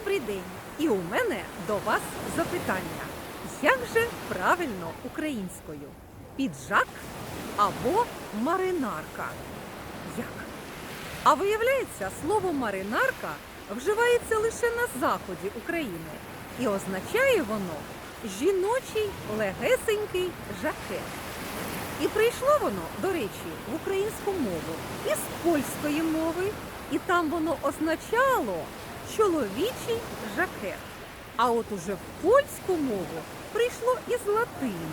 Добрий день! І у мене до вас запитання. Як же правильно українською? Піджак або маринарка? Як? А виявляється, слово маринарка вживається лише на заході України і означає воно жіночий легесенький жакет. І прийшло воно, до речі, в українську мову із польської мови, і там воно означало чоловічий жакет. А от уже в польську мову прийшло із латині.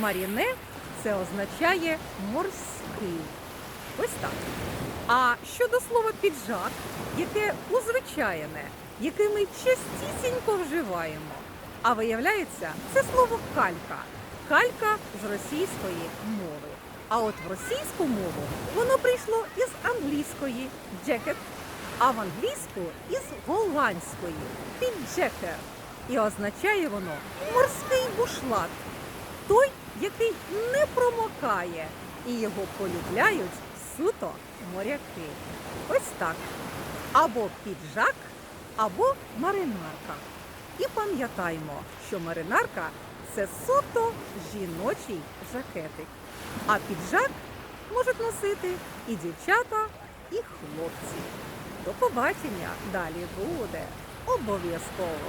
Маріне це означає морський. Ось так. А щодо слова піджак, яке узвичайне, яке ми частісінько вживаємо. А виявляється, це слово калька. Калька з російської мови. А от в російську мову воно прийшло із англійської джекет, а в англійську із голландської підджекер. І означає воно морський бушлат. Той, який не промокає, і його полюбляють суто моряки. Ось так. Або піджак, або маринарка. І пам'ятаймо, що маринарка це суто жіночий жакетик. А піджак можуть носити і дівчата, і хлопці. До побачення далі буде обов'язково.